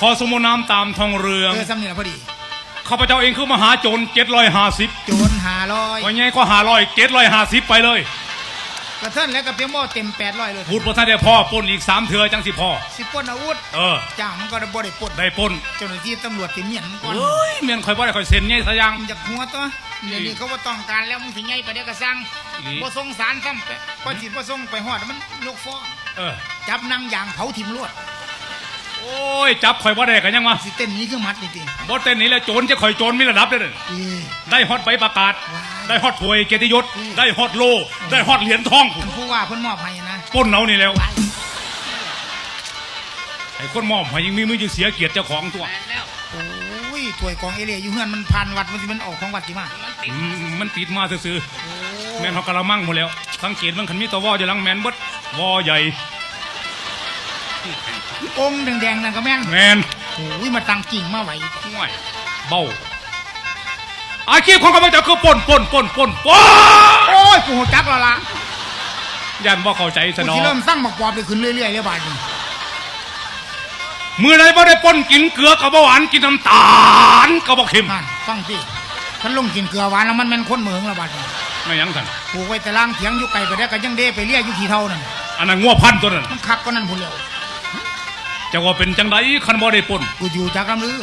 ขอสมนามตามทองเรือง เออสำเนียงพอดี ข้าพเจ้าเองคือมหาโจรเจ็ดร้อยห้าสิบโจรหาร้อยวันนี้ก็หาร้อยเจ็ดร้อยห้าสิบไปเลย กระเทินแล้วก็เพียงบ่เต็มแปดร้อยเลยพูดพอท่านได้พ่อปล้นอีกสามเถื่อจังสิพ่อ สิปล้นอาวุธเออ จ้างมันก็ได้บ่ได้ปล้นได้ปล้นเจ้าหน้าที่ตำรวจติเมียนมันก่อนเฮ้ยเมียนคอยบ่ได้คอยเซ็นไงสะยัง มันจากหัวตัวเดี๋ยวนี้เขาว่าต้องการแล้วมึงสิไงไปเดี๋ยวก็สั่งอี บ่ส่งสารซ้ำไปพอจิตบ่ส่งไปฮอดมันยกฟ้องเออ จับนางยางเผาถิ่มลวด โอ้ยจับคอยบ่ได้กันยังวะสิเต้นนี้คือมัดนี่ติบ่เต้นนี้แล้วโจรจะคอยโจรมีระดับเด้อเด้อเอ้ย ได้ฮอตใบประกาศ ว้าวได้ฮอตถวยเกียรติยศอืมได้ฮอตโล ได้ฮอตเหรียญทองท่านผู้ว่าเพิ่นมอบให้นะปล้นเอานี่แล้วไอ้คนมอบให้ยังมีมือจะเสียเกียรติเจ้าของตัวโอ้ยถ้วยกองเอเลียอยู่เฮือนมันผ่านวัดมันสิมันออกของวัดสิมาอืมมันติดมาซื่อๆแม่นเขากระมังหมดแล้ว สังเกตมันคันมีตัววออยู่หลังแมนเบดวอใหญ่ องค์แดงๆนั่นก็แม่นแมนโอ้ยมาตั้งกิ่งมาไหวห่วยเบ้าอาชีพของข้าพเจ้าคือปล้นปล้นปล้นปล้นปล้นโอ้ยกูหัวจักแล้วล่ะยันว่าเข้าใจกูซะเนอสิเริ่มสร้างหมกปอบไปขึ้นเรื่อยๆเลยบาดนี้มือใดบ่ได้ปล้นกินเกลือกับหวานกินน้ำตาลกับบ่เค็มนั่นฟังสิฉันลงกินเกลือหวานแล้วมันแม่นคนเหมืองและบาดนี้ไม่หยังท่านปลูกไว้แต่ล่างเถียงอยู่ไกลไปได้ก็ยังเด้ไปเลี้ยอยู่ขี้เท่านั่นอันนั้นงัวพันธุ์ตัวนั้นมันคักก็นั่นพุ่นแล้ว จะว่าเป็นจังไดคันบ่ได้ปล้นกูอยู่จากลำลือ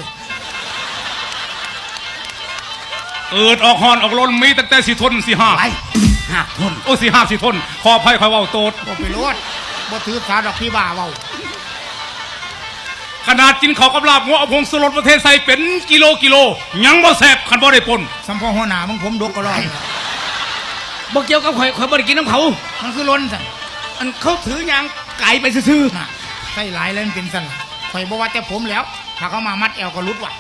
เกิดออกหอนออกลนมีตั้งแต่สิทนสิห้าไปหักทนโอ้สิห้าสิทนขออภัยคอยเว้าโตดบ่ไปโลดบ่ถือสาดอกพี่บ้าเว้าขนาดกินข้าวกับลาบงัวเอาผงสลดประเทศไทยเป็นกิโลกิโล ยังบ่แซ่บคันบ่ได้ปล้นสัมพอหัวหน้ามึงผมดกก็รอดบ่เกี่ยวกับข่อยข่อยบ่ได้กินน้ำเขา มันคือล้นสั่นอันเขาถือยางไก่ไปซื่อน่ะ ใส่หลายแล้วมันเป็นสั่นล่ะข่อยบ่ว่าแต่ผมแล้ว ถ้าเขามามัดแอวก็หลุดว่ะ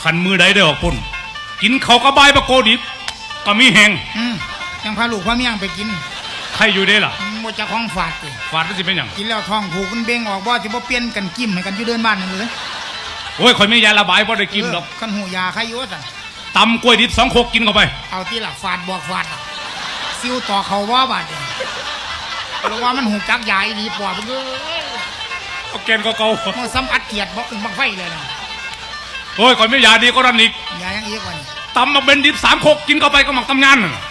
คันมือใดได้ออกปล้นกินข้าวกับใบายประโกดิบก็มีแหงอืมยังพาลูกพาเมียงไปกินใครอยู่ได้ล่ะอืมบ่จะของฝาดติฟาดมันสิเป็นหยังกินแล้วท้องผูกมันเบ่งออกบ่สิบ่เปลี่ยนกันกิ้มให้กันอยู่เดินบ้านนั่นเลยโอ้ยข่อยไม่ยาระบายบ่ได้กินดอกคันหูยาใครอยู่สั่นตำกล้วยดิบสองโคกกินเข้าไป เอาที่ละฝาดบอกฝาดล่ะซิวต่อเขาว่าบาดเนี่ยเพราะว่ามันหูจักยาอีดีปอบมันเอ้ย เอาแกนก็เก่ามันซ้ำอัดเกียดบอกอึ้งบักไฟเลยนะโอ้ยข่อยไม่ยาดีก็นั่นอีกยายังอีกว่านี่ตำมาเป็นดิบสามโคกกินเข้าไปก็หมักตำงานนั่นน่ะ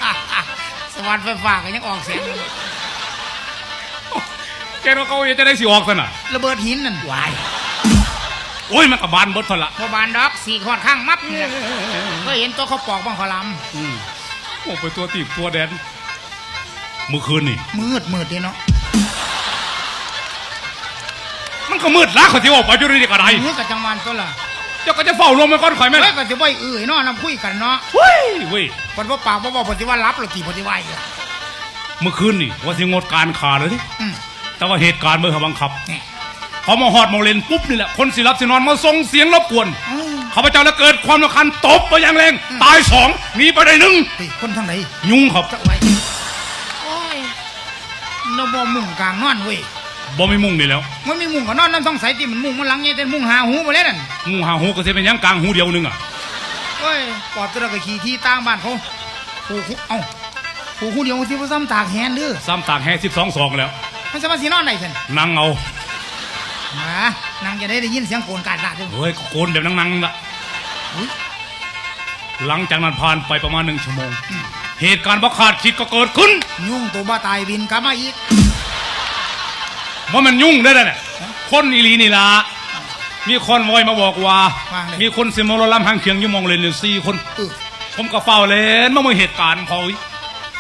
สวัสดิ์ไฟฟ้าก็ยังออกเสียงเลยแกนก็เก่าจะได้สิออกซะน่ะระเบิดหินนั่นๆวายโอ้ยมันกับบานเบิดเท่าละพอบานดอกสี่ขอดข้างมับเนี่ยก็เห็นตัวเขาปอกบ้างขอลอืมโอ้ไปตัวตีบตัวแดนเมื่อคืนนี่ำมืดมืดดีเนาะ มันก็มืดล้าเขาที่ออกไปอยู่นี่ก็ได้มืดกับจังหวันตัวละเจ้าก็จะเฝ้ารวมมันก่อนข่อยไหมเฮ้ยล่ะก็จะบ่อยเอื่อยเนาะนำคุยกันเนาะเฮ้ยเว้ยคนว่าปากว่าบอกปฏิว่ารับหรือกี่ปฏิว่าอีกอะเมื่อคืนนี่ว่าสิงดการขาเลยดิอืมแต่ว่าเหตุการณ์เมื่อเขาบังคับเนี่ยพอมาหอดโมเลนปุ๊บนี่แหละคนสิรับสินอนมาส่งเสียงรบกวนอืมข้าพเจ้าแล้วเกิดความรำคาญตบไปอย่างแรง ตายสองหนีไปได้หนึ่งเฮ้ยคนทางไหนยุงครับจะไว้โอ้ยนบ่มุ่งกลางนอนเว้ย บ่ไม่มุ่งนี่แล้วมันมีมุงก็นอนนั่นต้องใส่ที่มันมุงมันหลังไงแต่มุงหาหูไปเลยนั่นงูหาหูก็จะเป็นหยังกลางหูเดียวหนึงอะเอ้ยปอดตัวละก็ขี่ที่ตั้งบ้านเขาผูกหูเอ้าผูกหูเดียวที่พ่ซ้ำตากแหนเด้อซ้ำตากแห่สิบสองสองแล้วมันจะมาสีนอนไหนสันนั่งเอามานางจะได้ได้ยินเสียงโกนกาดลาดด้วยเฮ้ยโกนแบบนั่งๆละหลังจากนั้นผ่านไปประมาณหนึ่งชั่วโมง เหตุการณ์บัคาดคิดก็เกิดขึ้น ยุ่งตัวบ้าตายบินกลับมาอีก ว่ามันยุ่งได้อเนี่ยคนอีหลีนี่ละมีคนวอยมาบอกว่า ว่าไง มีคนสิมอลลำหางเคียงอยุ่หมองเลนอยู่สี่คน เออ ผมก็เฝ้าเล่นมาเมื่อเหตุการณ์พอย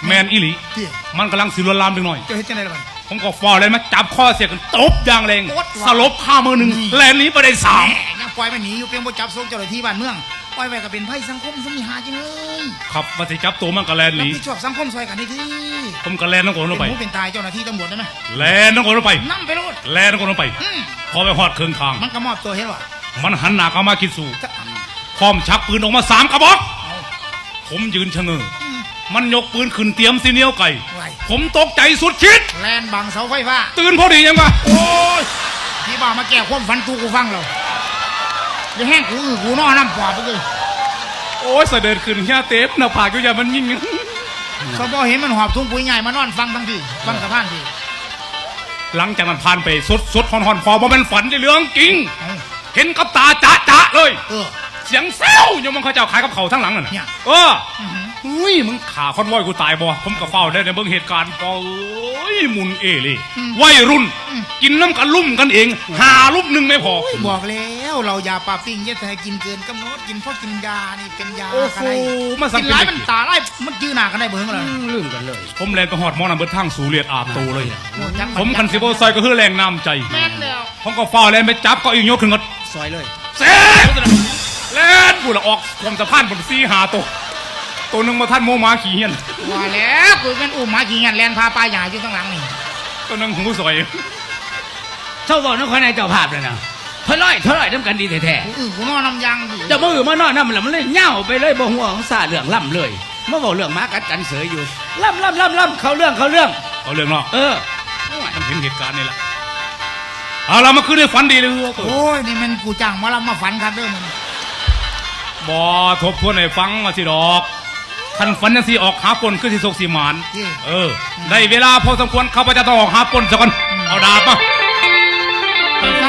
แมนอีหลี เที่ยมันกำลังสิลวนลามดึงหน่อย จะเฮ็ดจังไดล่ะบัด ผมก็เฝ้าเล่นมาจับข้อเสียกันตบอย่างแรงโอ๊ดว่ะสลบข้ามือหนึ่งนี่ แลนหนี้ไปได้สามแหมยังปล่อยมันหนีอยู่เพียงบ่จับส่งเจ้าหน้าที่บ้านเมืองป ล่อยไว้ก็เป็นภัยสังคมสมิหาจังเลยครับมาสิจับตัวมันก็แลนหรับนีผิดชอบสังคมซอยกันได้ทีผมก็แลนน้องโกนลงไป เป็นหูเป็นตายเจ้าหน้าที่ตำรวจนั่นนะแลนน้องโกนลงไป นั่ไปโลดแลนน้องโกนลงไป อืมพอไปหอดเครื่องทาง มันก็มอบตัวเฮ็ดว่ามันหันหน้าเข้ามาคิดสู่ จะพร้อมชักปืนออกมาสามกระบอกเอาผมยืนชะเง้ออืมมันยกปืนขึ้นเตรียมซีเนียวไก่ ไว้ผมตกใจสุดคิด แลนบังเสาไฟฟ้าตื่นพอดียังวะโอ้ยที่บ้ามาแก้ความฝันตูกูฟังแล้ว อย่าแห้งกูอื้อกูนอน้ำปอบไปเลยโอ้ยเสด็จขึ้นแค่เต็บหน้าผากอยู่อย่ามันยิ่งเขาบอกเห็นมันหอบทุ่งปุ๋ยใหญ่มานอนฟังทั้งทีฟังสะพานทีหลังจากนั้นผ่านไปสดสดหอนหอนพอบ่เป็นฝันในเรื่องจริงเอาเห็นกับตาจะจะเลยเออเสียงแซวยังมันเขาเจ้าขายกับเขาวทั้งหลังน่ะเนี่ยเออ อื้อหือเฮ้ยมึงขาคอนวอยกูตายบ่ผมก็เฝ้าได้ในเบิ่งเหตุการณ์ก็เอ้ยหมุนเอเลยวัยรุ่น กินน้ำกันลุ่มกันเอง หาลุ่มหนึ่งไม่พอ บอกแล้วเรายาปลาปิ้งอย่าแต่กินเกินกำหนดกินเพราะกินยานี่เป็นยาโอ้โหอะไรมาสังกินเกตหลายมันตาไล่มันจื้อหน้ากันได้เบิ่งเลยลืมกันเลย ผมแลนไปหอดหมอน้ำเบิดทางสู่เลียดอาบโตเลยโอ้จักผมคันสิบซอยก็คือแรงน้ำใจแม่นแล้วผมก็เฝ้าแลนไปจับก็อีกยกขึ้นก็ซอยเลยแซ่แลนพูดละออกความสะพานบนซีหาตัว ตัวหนึงมาท่านโมมาขี่เฮียนว่าแล้วกูเป็นอุ้มหมาขี่เงี้ยแลนพาปลาใหญ่อยู่ข้างหลังนี่ตัวหนึงหูสอยเจ้าบอกน้องคนในเจ้าภาพเลยนะเท่าไรเท่าไรน้ำกันดีแท้กูอื้อกูนอนน้ำยางอยู่ๆเจ้ามือมานอนน้ำแล้วมันเลยเหง่าไปเลยบ่หัวของซาเรื่องล่ำเลยมาบอกเรื่องหมากัดกันเสยอยู่ล่ำล่ำล่ำล่ำเขาเรื่องเขาเรื่อง เอาเรื่องเนาะเออมันเห็นเหตุการณ์นี่แหละเอาเรามาคืนได้ฝันดีเลยโอ้ยนี่มันกูจ้างหมาเรามาฝันครับเด้อมึงบอทบทวนให้ฟังมาสิดอก คันฝันยังสีออกหาปนคือสิสกสีหมานที่เออได้เวลาพอสมควรข้าพเจ้าต้องออกหาปนซะก่อนเอาดาบมา ไปฟัง